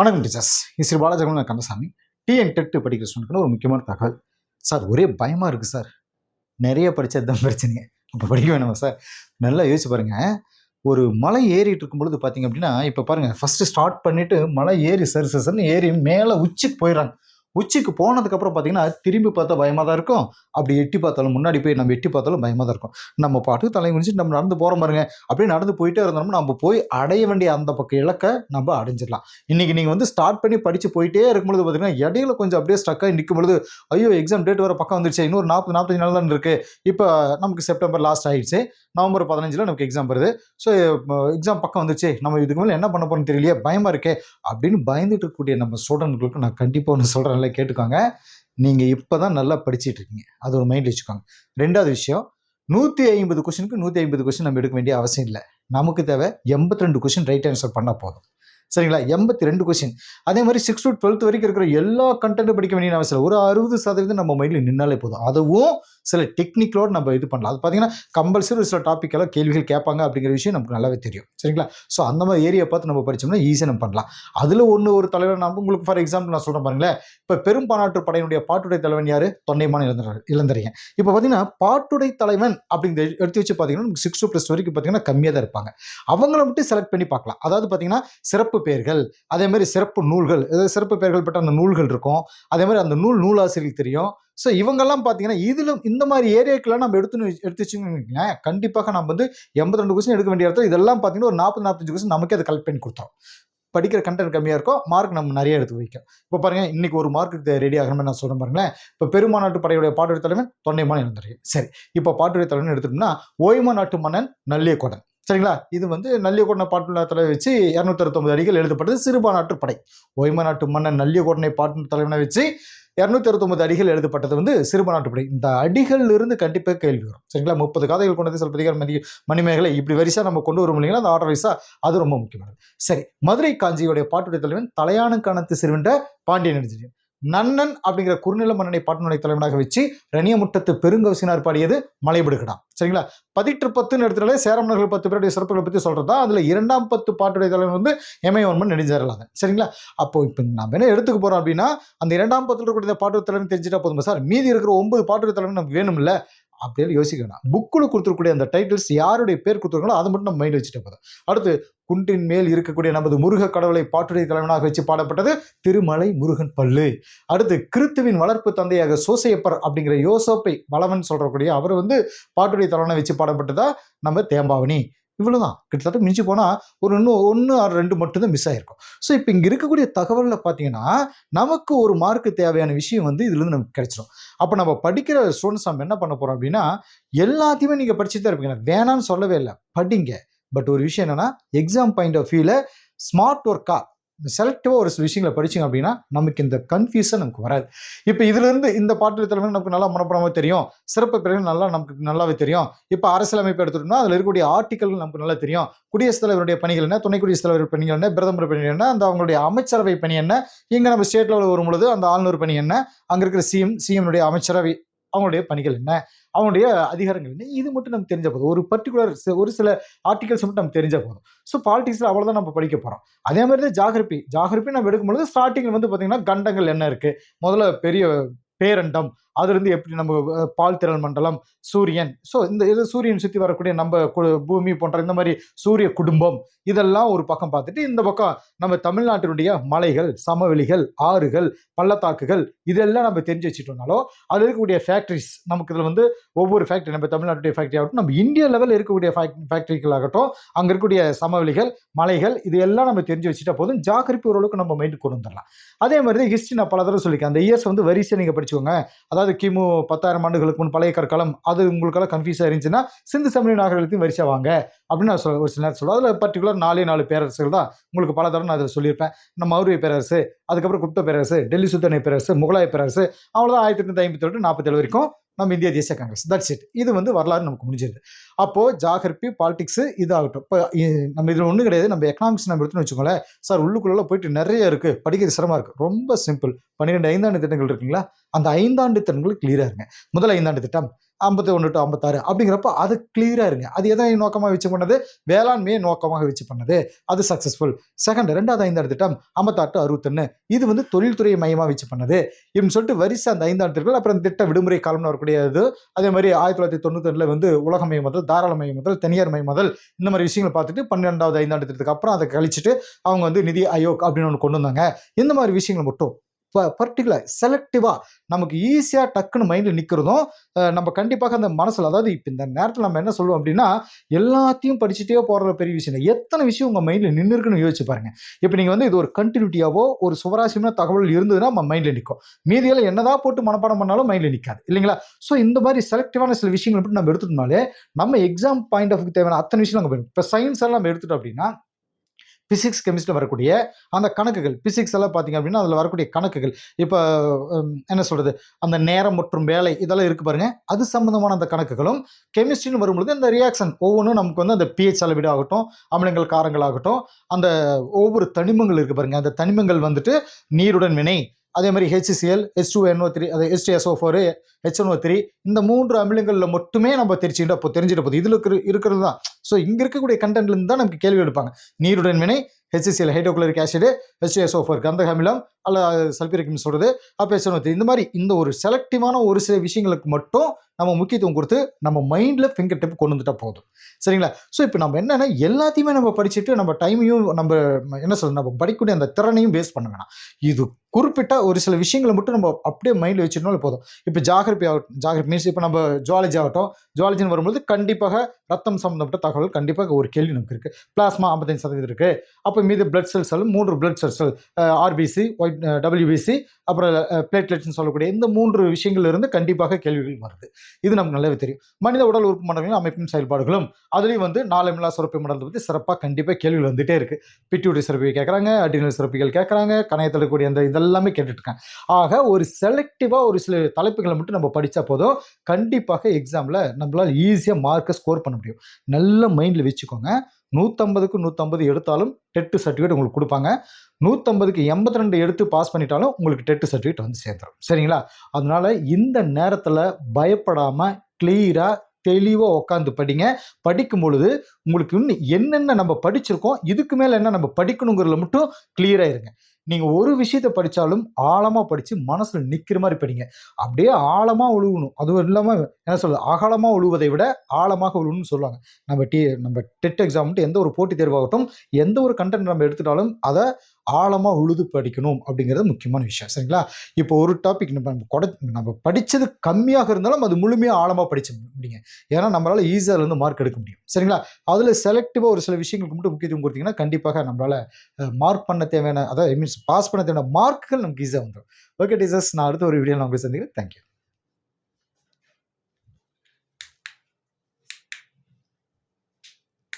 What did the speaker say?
வணக்கம் teachers. Sri Balajagan Kandasamy. TN TET படிக்கிற ஸ்டூடெண்ட்னு ஒரு முக்கியமான தகவல். சார் ஒரே பயமாக இருக்குது சார் நிறைய படித்தது தான் பிரச்சனையே. அப்போ படிக்க வேணாமா சார் நல்லா யோசிச்சு பாருங்க. ஒரு மலை ஏறிட்டு இருக்கும் பொழுது பார்த்தீங்க அப்படின்னா இப்போ பாருங்கள் ஃபஸ்ட்டு ஸ்டார்ட் பண்ணிவிட்டு மலை ஏறி சரி சரி ஏறி மேலே உச்சிக்கு போயிடுறாங்க. உச்சிக்கு போனதுக்கப்புறம் பார்த்தீங்கன்னா திரும்பி பார்த்தா பயமாக தான் இருக்கும். அப்படி எட்டி பார்த்தாலும் முன்னாடி போய் நம்ம எட்டி பார்த்தாலும் பயமாக தான் இருக்கும். நம்ம பாட்டுக்கு தலை குனிச்சு நம்ம நடந்து போகிற பாருங்க. அப்படியே நடந்து போயிட்டே இருந்தோம்னா நம்ம போய் அடைய வேண்டிய அந்த பக்கம் இலக்கை நம்ம அடைஞ்சிடலாம். இன்றைக்கி நீங்கள் வந்து ஸ்டார்ட் பண்ணி படித்து போயிட்டே இருக்கும்பொழுது பார்த்தீங்கன்னா இடையில கொஞ்சம் அப்படியே ஸ்டக்காகி நிற்கும் பொழுது ஐயோ எக்ஸாம் டேட் வர பக்கம் வந்துருச்சு. இன்னொரு நாற்பது நாற்பத்தஞ்சு நாள் தான் இருக்குது இப்போ நமக்கு செப்டம்பர் லாஸ்ட் ஆயிடுச்சு. நவம்பர் பதினஞ்சில் நமக்கு எக்ஸாம் வருது. ஸோ எக்ஸாம் பக்கம் வந்துருச்சு. நம்ம இதுக்கு மேலே என்ன பண்ண போறோம்னு தெரியலையே பயமாக இருக்கே அப்படின்னு பயந்துட்டு இருக்கக்கூடிய நம்ம ஸ்டூடெண்ட்களுக்கு நான் கண்டிப்பாக ஒன்று சொல்கிறேன் நல்லா கேட்டுக்கோங்க. நீங்கள் இப்போ தான் நல்லா படிச்சிட்டு இருக்கீங்க அது ஒரு மைண்டில் வச்சுக்கோங்க. ரெண்டாவது விஷயம் நூற்றி ஐம்பது கொஷனுக்கு நூற்றி ஐம்பது கொஷின் நம்ம எடுக்க வேண்டிய அவசியம் இல்லை. நமக்கு தேவை எண்பத்தி ரெண்டு கொஷின் ரைட் ஆன்சர் பண்ணால் போதும். சரிங்களா? எண்பத்தி ரெண்டு கொஸ்டின் அதே மாதிரி சிக்ஸ் டு டுவெல்த் வரைக்கும் இருக்கிற எல்லா கண்டென்ட்டும் படிக்க வேண்டிய அவசியம் இல்லை. ஒரு அறுபது சதவீதம் நம்ம மைண்டில் நின்னாலே போதும். அதுவும் சில டெக்னிக்கலோடு நம்ம இது பண்ணலாம். அது பார்த்தீங்கன்னா கம்பல்சரி ஒரு சில டாபிக் எல்லாம் கேள்விகள் கேட்பாங்க அப்படிங்கிற விஷயம் நமக்கு நல்லாவே தெரியும். சரிங்களா? ஸோ அந்த மாதிரி ஏரியா பார்த்து நம்ம படித்தோம்னா ஈஸியாக நம்ம பண்ணலாம். அதில் ஒன்று ஒரு தலைவர் நம்ம உங்களுக்கு ஃபார் எக்ஸாம்பிள் நான் சொல்கிறேன் பாருங்களேன். இப்போ பெரும் பானாட்டு படையினுடைய பாட்டுடை தலைவன் யார்? தொன்னைமான இளந்தர் இளந்தரையன் இப்போ பார்த்தீங்கன்னா பாட்டுடை தலைவன் அப்படிங்கிற எடுத்து வச்சு பார்த்தீங்கன்னா நமக்கு சிக்ஸ் டூ ப்ளஸ் வரைக்கும் பார்த்தீங்கன்னா கம்மியாக தான் இருப்பாங்க. அவங்கள மட்டும் செலக்ட் பண்ணி பார்க்கலாம். அதாவது பார்த்தீங்கன்னா சிறப்பு பெயர்கள் அதே மாதிரி சிறப்பு நூல்கள் அதாவது சிறப்பு பெயர்கள் பெற்ற அந்த நூல்கள் இருக்கும். அதே மாதிரி அந்த நூல் நூலாசிரியர் தெரியும். ஸோ இவங்கெல்லாம் பார்த்தீங்கன்னா இதிலும் இந்த மாதிரி ஏரியாக்கெல்லாம் நம்ம எடுத்துன்னு எடுத்து கண்டிப்பாக நம்ம வந்து எண்பத்தி ரெண்டு கொஸ்டின் எடுக்க வேண்டிய இடத்துல இதெல்லாம் பார்த்தீங்கன்னா ஒரு நாற்பது நாற்பத்தஞ்சு கொஸ்டின் நமக்கே அதை கலெக்ட் பண்ணி கொடுத்தோம் படிக்கிற கண்டென்ட் கம்மியாக இருக்கும் மார்க் நம்ம நிறைய எடுத்து வைக்கும். இப்போ பாருங்க இன்றைக்கி ஒரு மார்க்கு ரெடி ஆகணும்னு நான் சொல்கிறேன் பாருங்களேன். இப்போ பெருமாநாட்டு படையுடைய பாட்டுடைய தலைவன் தொண்டைமான் இருந்திருக்கு சரி இப்போ பாட்டுடைய தலைவன் எடுத்துட்டோம்னா ஓய்மா நாட்டு மன்னன் நல்லியக்கோடன். சரிங்களா? இது வந்து நல்லியக்கோட்டனை பாட்டு தலைவர் வச்சு இரநூத்தி அறுபத்தொம்பது அடிகள் எழுதப்பட்டது. சிறுபாநாட்டு படை. ஒய்ம நாட்டு மன்னன் நல்லியக்கோட்டனை பாட்டு தலைவனை வச்சு இரநூத்தி அறுபத்தொம்பது அடிகள் எழுதப்பட்டது வந்து சிறுபாநாட்டு படை. இந்த அடிகளிலிருந்து கண்டிப்பாக கேள்வி வரும். சரிங்களா? முப்பது கதைகள் கொண்டது சிலப்பதிகாரம் மணி மணிமேகலை இப்படி வரிசா நம்ம கொண்டு வரும் இல்லைங்களா? அந்த ஆர்டர் வைஸா அது ரொம்ப முக்கியமானது. சரி மதுரை காஞ்சியுடைய பாட்டுடைய தலைவன் தலையானுக்கானத்து சிறுவன்ற பாண்டியன் எழுதியது நன்னன் அப்படிங்கிற குறுநில மன்னனை பாட்டுனுடைய தலைவனாக வச்சு ரணியமுட்டத்து பெருங்கவசினார் பாடியது மலைபடுகடாம் சரிங்களா? பதிற்று பத்துன்னு எடுத்துட்டாலே சேரமன்னர்கள் பத்து பேருடைய சிறப்புகளை பற்றி சொல்கிறதா அதில் இரண்டாம் பத்து பாட்டுடைய தலைவன் வந்து எமயவன்மன் நெடுஞ்சேரலாங்க சரிங்களா? அப்போ இப்போ நம்ம என்ன எடுத்துக்க போகிறோம் அப்படின்னா அந்த இரண்டாம் பத்தில் இருக்கக்கூடிய பாட்டு தலைவன் தெரிஞ்சுட்டா போதுமா சார்? மீதி இருக்கிற ஒன்பது பாட்டு தலைவன் நமக்கு வேணும்ல. அப்படின்னு யோசிக்க வேணாம் புக்கில் கொடுத்துருக்கூடிய அந்த டைட்டில்ஸ் யாருடைய பேர் கொடுத்துருக்காங்களோ அதை மட்டும் நம்ம மைண்ட் வச்சுட்டு போதும். அடுத்து குன்றின் மேல் இருக்கக்கூடிய நமது முருக கடவுளை பாட்டுடைய தலைவனாக வச்சு பாடப்பட்டது திருமலை முருகன் பல்லு அடுத்து கிறித்துவின் வளர்ப்பு தந்தையாக சோசையப்பர் அப்படிங்கிற யோசோப்பை வளவன் சொல்றக்கூடிய அவர் வந்து பாட்டுடைய தலைவனை வச்சு பாடப்பட்டதா? நம்ம தேம்பாவணி. இவ்வளவுதான். கிட்டத்தட்ட மிஞ்சி போனால் ஒரு இன்னும் ஒன்று ஆறு ரெண்டு மட்டும்தான் மிஸ் ஆகிருக்கும் ஸோ இப்போ இங்கே இருக்கக்கூடிய தகவலில் பார்த்தீங்கன்னா நமக்கு ஒரு மார்க்கு தேவையான விஷயம் வந்து இதுலேருந்து நமக்கு கிடைச்சிடும் அப்போ நம்ம படிக்கிற ஸ்டூடெண்ட்ஸ் நம்ம என்ன பண்ண போகிறோம் அப்படின்னா எல்லாத்தையுமே நீங்கள் படிச்சுட்டு தான் இருப்பீங்க. வேணான்னு வேணாம்னு சொல்லவே இல்லை. படிங்க. பட் ஒரு விஷயம் என்னென்னா எக்ஸாம் பாயிண்ட் ஆஃப் வியூவில் ஸ்மார்ட் ஒர்க்காக செலக்டிவாக ஒரு சில விஷயங்களை படிச்சிங்க அப்படின்னா நமக்கு இந்த கன்ஃபியூஷன் நமக்கு வராது. இப்போ இதுலேருந்து இந்த பாட்டு தலைமை நமக்கு நல்லா மனப்படமாக தெரியும். சிறப்பு பிறகு நல்லா நமக்கு நல்லாவே தெரியும். இப்போ அரசியலமைப்பு எடுத்துட்டோம்னா அதில் இருக்கக்கூடிய ஆர்டிக்கல் நமக்கு நல்லா தெரியும். குடியரசுத் தலைவருடைய பணிகள் என்ன? துணை குடியரசுத் தலைவர் பணிகள் என்ன? பிரதமர் பணி என்ன? அந்த அவங்களுடைய அமைச்சரவை பணி என்ன? இங்கே நம்ம ஸ்டேட் லெவலில் வரும்பொழுது அந்த ஆளுநர் பணி என்ன? அங்கே இருக்கிற சிஎம் சிஎம்னுடைய அமைச்சரவை அவங்களுடைய பணிகள் என்ன? அவங்களுடைய அதிகாரங்கள் என்ன? இது மட்டும் நமக்கு தெரிஞ்ச போதும். ஒரு பர்டிகுலர் ஒரு சில ஆர்டிகல்ஸ் மட்டும் நமக்கு தெரிஞ்ச போதும். ஸோ பாலிடிக்ஸில் அவ்வளோதான் நம்ம படிக்க போகிறோம் அதே மாதிரி தான் ஜாகிரபி ஜாகிரபி நம்ம எடுக்கும்பொழுது ஸ்டார்டிங்கில் வந்து பார்த்தீங்கன்னா கண்டங்கள் என்ன இருக்குது முதல்ல பெரிய பேரண்டம். அதுலேருந்து எப்படி நம்ம பால் பால்திரள் மண்டலம் சூரியன். ஸோ இந்த இது சூரியன் சுற்றி வரக்கூடிய நம்ம கு- பூமி போன்ற இந்த மாதிரி சூரிய குடும்பம் இதெல்லாம் ஒரு பக்கம் பார்த்துட்டு இந்த பக்கம் நம்ம தமிழ்நாட்டினுடைய மலைகள் சமவெளிகள் ஆறுகள் பள்ளத்தாக்குகள் இதெல்லாம் நம்ம தெரிஞ்சு வச்சுட்டோம்னாலோ அதில் இருக்கக்கூடிய ஃபேக்ட்ரிஸ் நமக்கு இதில் வந்து ஒவ்வொரு ஃபேக்ட்ரி நம்ம தமிழ்நாட்டுடைய ஃபேக்ட்ரி ஆகட்டும் நம்ம இந்திய லெவலில் இருக்கக்கூடிய ஃபேக்ட்ரிகள் ஆகட்டும் அங்கே இருக்கக்கூடிய சமவெளிகள் மலைகள் இது எல்லாம் நம்ம தெரிஞ்சு வச்சுட்டா போதும் ஜாகிரபி ஓரளவுக்கு நம்ம மைண்டுக்கு கொண்டு வந்துடலாம். அதே மாதிரி தான் ஹிஸ்ட்ரி நான் பல தடவை சொல்லியிருக்கேன். அந்த இயர்ஸ் வந்து வரிசையை நீங்கள் வச்சுக்கோங்க. அதாவது கிமு பத்தாயிரம் ஆண்டுகளுக்கு முன் பழைய கற்காலம் அது உங்களுக்கெல்லாம் கன்ஃபியூஸாக இருந்துச்சுன்னா சிந்து சமணி நாகரிகத்தையும் வரிசை வாங்க. அப்படின்னு நான் சொல் ஒரு சில நேரம் சொல்லுவேன் அதில் பர்டிகுலர் நாலே நாலு பேரரசுகள் தான். உங்களுக்கு பல தடவை நான் அதில் சொல்லியிருப்பேன். நம்ம மௌரிய பேரரசு அதுக்கப்புறம் குப்த பேரரசு டெல்லி சுத்தனை பேரரசு முகலாய பேரரசு அவ்வளோதான் ஆயிரத்தி எட்நூத்தி ஐம்பத்தி எட்டு நாற்பத்தேழு வரைக்கும் நம்ம இந்திய தேசிய காங்கிரஸ். தட்ஸ் இட் இது வந்து வரலாறு நமக்கு முடிஞ்சிருது. அப்போது ஜாகிரபி பாலிடிக்ஸ் இதாகட்டும். இப்போ நம்ம இதில் ஒன்றும் கிடையாது. நம்ம எக்கனாமிக்ஸ் நம்ம எடுத்துன்னு வச்சுக்கோங்களேன். சார் உள்ளுக்குள்ளே போயிட்டு நிறைய இருக்குது படிக்கிறது சிரமமாக இருக்குது ரொம்ப சிம்பிள் பன்னிரெண்டு ஐந்தாண்டு திட்டங்கள் இருக்குங்களா? அந்த ஐந்தாண்டு திட்டங்கள் கிளியராக இருங்க. முதல் ஐந்தாண்டு திட்டம். ஐம்பத்தி ஒன்று டு ஐம்பத்தாறு அப்படிங்கிறப்ப அது கிளியராக இருங்க. அது எதை நோக்கமாக வச்சு பண்ணது? வேளாண்மையை நோக்கமாக வச்சு பண்ணது. அது சக்ஸஸ்ஃபுல் செகண்ட் ரெண்டாவது ஐந்தாண்டு திட்டம் ஐம்பத்தாறு டு அறுபத்தொன்று இது வந்து தொழில்துறை மையமாக வச்சு பண்ணது. இப்படின்னு சொல்லிட்டு வரிசை அந்த ஐந்தாண்டு திட்டங்கள் அப்புறம் இந்த திட்ட விடுமுறை காலம்னு வரக்கூடிய இது அதே மாதிரி ஆயிரத்தி தொள்ளாயிரத்தி தொண்ணூத்தொன்னில் வந்து உலக மையம் முதல் தாராள மையம் முதல் தனியார் மையம் முதல் இந்த மாதிரி விஷயங்களை பார்த்துட்டு பன்னெண்டாவது ஐந்தாண்டு திட்டத்துக்கு அப்புறம் அதை கழிச்சிட்டு அவங்க வந்து நிதி ஆயோக் அப்படின்னு ஒன்று கொண்டு வந்தாங்க. இந்த மாதிரி விஷயங்கள் மட்டும். பர்டிகுலர் செலக்டிவாக நமக்கு ஈஸியாக டக்குன்னு மைண்டில் நிற்கிறதும் நம்ம கண்டிப்பாக அந்த மனசில் அதாவது இப்போ இந்த நேரத்தில் நம்ம என்ன சொல்லுவோம் அப்படின்னா எல்லாத்தையும் படிச்சுட்டே போகிற பெரிய விஷயம் இல்லை. எத்தனை விஷயம் உங்கள் மைண்டில் நின்று இருக்குன்னு யோசிச்சு பாருங்க. இப்போ நீங்கள் வந்து இது ஒரு கண்டினியூட்டியாவோ ஒரு சுவராசியமான தகவல் இருந்ததுன்னா நம்ம மைண்டில் நிற்கும் மீதியில் என்னதான் போட்டு மனப்பாடம் பண்ணாலும் மைண்டில் நிற்காது இல்லைங்களா? ஸோ இந்த மாதிரி செலக்டிவான சில விஷயங்களை மட்டும் நம்ம எடுத்துட்டோம்னாலே நம்ம எக்ஸாம் பாயிண்ட் ஆஃப் தேவையான அத்தனை விஷயம் நம்ம இப்போ சயின்ஸ் எல்லாம் நம்ம எடுத்துட்டோம் அப்படின்னா பிசிக்ஸ் கெமிஸ்ட்ரியில் வரக்கூடிய அந்த கணக்குகள் பிசிக்ஸ் எல்லாம் பார்த்தீங்க அப்படின்னா அதில் வரக்கூடிய கணக்குகள். இப்போ என்ன சொல்கிறது அந்த நேரம் மற்றும் வேலை இதெல்லாம் இருக்குது பாருங்க. அது சம்மந்தமான அந்த கணக்குகளும் கெமிஸ்ட்ரின்னு வரும்பொழுது அந்த ரியாக்ஷன் ஒவ்வொன்றும் நமக்கு வந்து அந்த பிஹெச் அளவீடு ஆகட்டும் அமிலங்கள் காரங்களாகட்டும் அந்த ஒவ்வொரு தனிமங்கள் இருக்குது பாருங்க. அந்த தனிமங்கள் வந்துட்டு நீருடன் வினை அதே மாதிரி HCCL H two NO three அது ஹெச்டிஎஸ்ஓ ஃபோர் ஹெச்என்ஓ த்ரீ இந்த மூன்று அமிலங்களில் மட்டுமே நம்ம தெரிஞ்சுக்கிட்டு அப்போ தெரிஞ்சுட்டு போகுது இதில் இருக்கிற இருக்கிறது தான் ஸோ இங்கே இருக்கக்கூடிய கண்டென்ட்லேருந்து தான் நமக்கு கேள்வி எடுப்பாங்க நீருடன் வினை HCL hydrochloric acid HDSO four கந்தகமிலம் அல்லது அல்ல சல்பிரிக் சொல்கிறது அப்போ இந்த மாதிரி இந்த ஒரு செலக்டிவான ஒரு சில விஷயங்களுக்கு மட்டும் நம்ம முக்கியத்துவம் கொடுத்து நம்ம மைண்டில் ஃபிங்கர் டிப் கொண்டு வந்துட்டால் போதும். சரிங்களா? ஸோ இப்போ நம்ம என்னென்னா எல்லாத்தையுமே நம்ம படிச்சுட்டு நம்ம டைமையும் நம்ம என்ன சொல்றது நம்ம படிக்கக்கூடிய அந்த திறனையும் வேஸ்ட் பண்ண வேணாம். இது குறிப்பிட்ட ஒரு சில விஷயங்களை மட்டும் நம்ம அப்படியே மைண்டில் வச்சிருந்தாலும் போதும். இப்போ ஜாகிரபி ஆகட்டும் ஜாகிரபி மீன்ஸ் இப்போ நம்ம ஜுவாலஜி ஆகட்டும் ஜுவாலஜின்னு வரும்போது கண்டிப்பாக ரத்தம் சம்மந்தப்பட்ட தகவல் கண்டிப்பாக ஒரு கேள்வி நமக்கு இருக்குது பிளாஸ்மா ஐம்பத்தஞ்சு சதவீதம் இருக்குது அப்போ மீது பிளட் செல்ஸ் மூன்று blood cells RBC white WBC அப்புறம் பிளேட்லெட்ஸ்னு சொல்லக்கூடிய இந்த மூன்று விஷயங்கள் இருந்து கண்டிப்பாக கேள்விகள் வருது. இது நமக்கு நல்லாவே தெரியும். மனித உடல் உறுப்பு மண்டலங்களும் அமைப்பின் செயல்பாடுகளும் அதுலேயும் வந்து நாளமில்லா சுரப்பி மண்டலத்தை பற்றி சிறப்பாக கண்டிப்பாக கேள்விகள் வந்துட்டே இருக்கு. பிட்யூட்டி சுரப்பி கேட்குறாங்க அடினல் சுரப்பிகள் கேட்குறாங்க கணையத்தில் கூடிய அந்த இதெல்லாமே கேட்டுட்டு இருக்காங்க ஆக ஒரு செலக்டிவாக ஒரு சில தலைப்புகளை மட்டும் நம்ம படித்தா போதும் கண்டிப்பாக எக்ஸாமில் நம்மளால் ஈஸியாக மார்க்கை ஸ்கோர் பண்ண முடியும். நல்ல மைண்டில் வச்சுக்கோங்க. நூற்றம்பதுக்கு நூற்றம்பது எடுத்தாலும் டெட்டு சர்டிஃபிகேட் உங்களுக்கு கொடுப்பாங்க. நூற்றம்பதுக்கு எண்பத்தி ரெண்டு எடுத்து பாஸ் பண்ணிட்டாலும் உங்களுக்கு டெட்டு சர்டிஃபிகேட் வந்து சேர்ந்துடும் சரிங்களா? அதனால் இந்த நேரத்தில் பயப்படாமல் கிளியராக தெளிவாக உட்காந்து படிங்க. படிக்கும் பொழுது உங்களுக்கு இன்னும் என்னென்ன நம்ம படிச்சிருக்கோம் இதுக்கு மேலே என்ன நம்ம படிக்கணுங்கிறதுல மட்டும் கிளியராக இருங்க. நீங்கள் ஒரு விஷயத்த படித்தாலும் ஆழமாக படித்து மனசில் நிற்கிற மாதிரி படிங்க. அப்படியே ஆழமாக உழுவணும். அதுவும் இல்லாமல் என்ன சொல்றது? அகலமாக உழுவதை விட ஆழமாக உழுவணும்னு சொல்லுவாங்க. நம்ம டி நம்ம டெட் எக்ஸாம் எந்த ஒரு போட்டித் தேர்வாகட்டும் எந்த ஒரு கண்டென்ட் நம்ம எடுத்துட்டாலும் அதை ஆழமாக உழுது படிக்கணும் அப்படிங்கிறது முக்கியமான விஷயம். சரிங்களா? இப்போ ஒரு டாபிக் நம்ம கொடை நம்ம படித்தது கம்மியாக இருந்தாலும் அது முழுமையாக ஆழமாக படிச்சு முடியுங்க. ஏன்னா நம்மளால் ஈஸியாக இருந்து மார்க் எடுக்க முடியும். சரிங்களா? அதில் செலக்டிவாக ஒரு சில விஷயங்களுக்கு மட்டும் முக்கியத்துவம் கொடுத்தீங்கன்னா கண்டிப்பாக நம்மளால் மார்க் பண்ண தேவையான அதாவது மீன்ஸ் பாஸ் பண்ண தேவையான மார்க்குகள் நமக்கு ஈஸியாக வந்துடும் ஓகே டீச்சர்ஸ் நான் அடுத்த ஒரு வீடியோ நான் உங்களுக்கு சந்திக்கிறேன். தேங்க்யூ